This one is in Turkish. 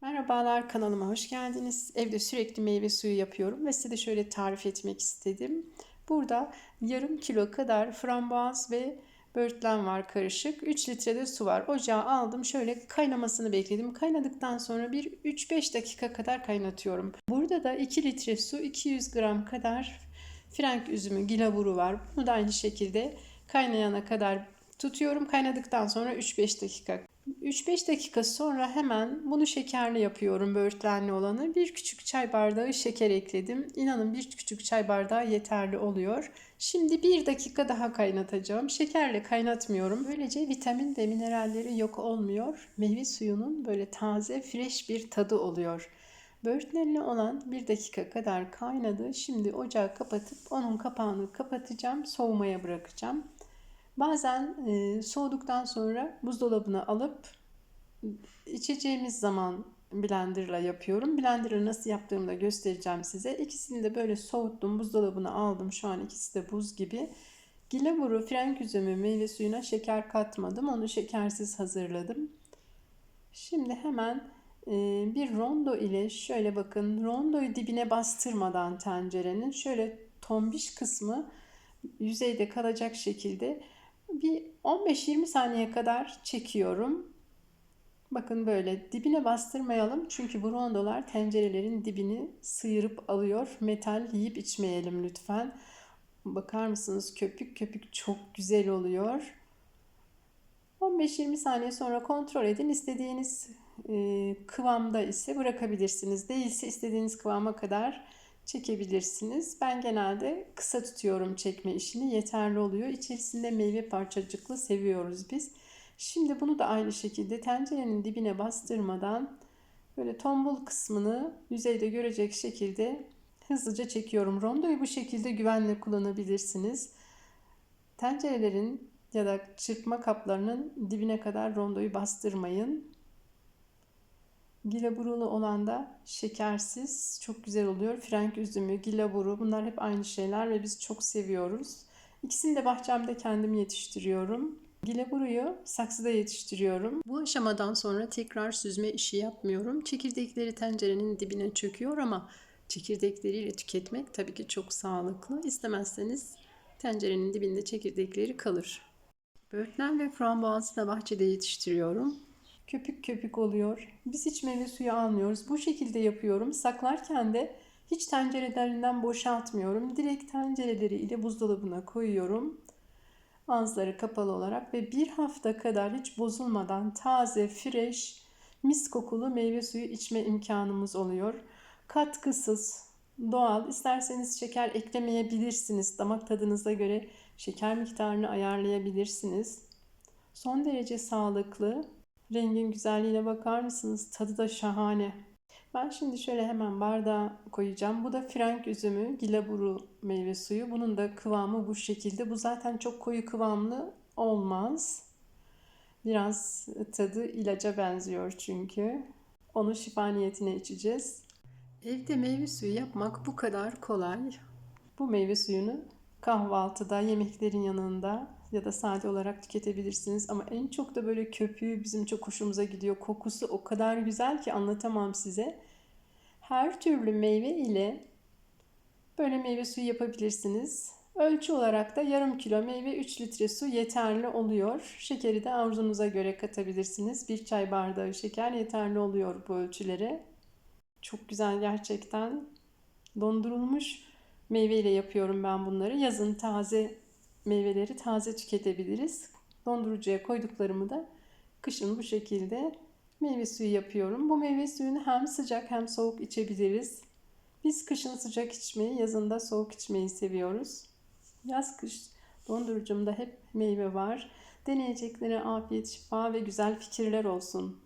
Merhabalar kanalıma hoş geldiniz. Evde sürekli meyve suyu yapıyorum ve size de şöyle tarif etmek istedim. Burada yarım kilo kadar frambuaz ve böğürtlen var karışık. 3 litre de su var. Ocağa aldım. Şöyle kaynamasını bekledim. Kaynadıktan sonra bir 3-5 dakika kadar kaynatıyorum. Burada da 2 litre su 200 gram kadar frenk üzümü gilaburu var. Bunu da aynı şekilde kaynayana kadar tutuyorum. Kaynadıktan sonra 3-5 dakika 3-5 dakika sonra hemen bunu şekerli yapıyorum böğürtlenli olanı. Bir küçük çay bardağı şeker ekledim. İnanın bir küçük çay bardağı yeterli oluyor. Şimdi bir dakika daha kaynatacağım. Şekerle kaynatmıyorum. Böylece vitamin ve mineralleri yok olmuyor. Meyve suyunun böyle taze, fresh bir tadı oluyor. Böğürtlenli olan bir dakika kadar kaynadı. Şimdi ocağı kapatıp onun kapağını kapatacağım. Soğumaya bırakacağım. Bazen e, soğuduktan sonra buzdolabına alıp içeceğimiz zaman blenderla yapıyorum. Blender'ı nasıl yaptığımı da göstereceğim size. İkisini de böyle soğuttum, buzdolabına aldım. Şu an ikisi de buz gibi. Gileburu, frenk üzümü meyve suyuna şeker katmadım. Onu şekersiz hazırladım. Şimdi hemen bir rondo ile şöyle bakın rondoyu dibine bastırmadan tencerenin şöyle tombiş kısmı yüzeyde kalacak şekilde bir 15-20 saniye kadar çekiyorum. Bakın böyle dibine bastırmayalım çünkü bu rondolar tencerelerin dibini sıyırıp alıyor. Metal yiyip içmeyelim lütfen. Bakar mısınız köpük köpük çok güzel oluyor. 15-20 saniye sonra kontrol edin. İstediğiniz kıvamda ise bırakabilirsiniz. Değilse istediğiniz kıvama kadar çekebilirsiniz. Ben genelde kısa tutuyorum çekme işini. Yeterli oluyor. İçerisinde meyve parçacıklı seviyoruz biz. Şimdi bunu da aynı şekilde tencerenin dibine bastırmadan böyle tombul kısmını yüzeyde görecek şekilde hızlıca çekiyorum. Rondoyu bu şekilde güvenle kullanabilirsiniz. Tencerelerin ya da çırpma kaplarının dibine kadar rondoyu bastırmayın. Gilaburulu olan da şekersiz. Çok güzel oluyor. Frenk üzümü, gilaburu bunlar hep aynı şeyler ve biz çok seviyoruz. İkisini de bahçemde kendim yetiştiriyorum. Gilaburuyu saksıda yetiştiriyorum. Bu aşamadan sonra tekrar süzme işi yapmıyorum. Çekirdekleri tencerenin dibine çöküyor ama çekirdekleriyle tüketmek tabii ki çok sağlıklı. İstemezseniz tencerenin dibinde çekirdekleri kalır. Böğürtlen ve frambuazı da bahçede yetiştiriyorum köpük köpük oluyor. Biz hiç meyve suyu almıyoruz. Bu şekilde yapıyorum. Saklarken de hiç tencerelerinden boşaltmıyorum. Direkt tencereleri ile buzdolabına koyuyorum. Ağızları kapalı olarak ve bir hafta kadar hiç bozulmadan taze, fresh, mis kokulu meyve suyu içme imkanımız oluyor. Katkısız, doğal. İsterseniz şeker eklemeyebilirsiniz. Damak tadınıza göre şeker miktarını ayarlayabilirsiniz. Son derece sağlıklı, Rengin güzelliğine bakar mısınız? Tadı da şahane. Ben şimdi şöyle hemen bardağa koyacağım. Bu da frenk üzümü, gilaburu meyve suyu. Bunun da kıvamı bu şekilde. Bu zaten çok koyu kıvamlı olmaz. Biraz tadı ilaca benziyor çünkü. Onu şifa niyetine içeceğiz. Evde meyve suyu yapmak bu kadar kolay. Bu meyve suyunu kahvaltıda, yemeklerin yanında ya da sade olarak tüketebilirsiniz. Ama en çok da böyle köpüğü bizim çok hoşumuza gidiyor. Kokusu o kadar güzel ki anlatamam size. Her türlü meyve ile böyle meyve suyu yapabilirsiniz. Ölçü olarak da yarım kilo meyve 3 litre su yeterli oluyor. Şekeri de arzunuza göre katabilirsiniz. Bir çay bardağı şeker yeterli oluyor bu ölçülere. Çok güzel gerçekten. Dondurulmuş meyveyle yapıyorum ben bunları. Yazın taze meyveleri taze tüketebiliriz. Dondurucuya koyduklarımı da kışın bu şekilde meyve suyu yapıyorum. Bu meyve suyunu hem sıcak hem soğuk içebiliriz. Biz kışın sıcak içmeyi, yazın da soğuk içmeyi seviyoruz. Yaz kış dondurucumda hep meyve var. Deneyeceklere afiyet, şifa ve güzel fikirler olsun.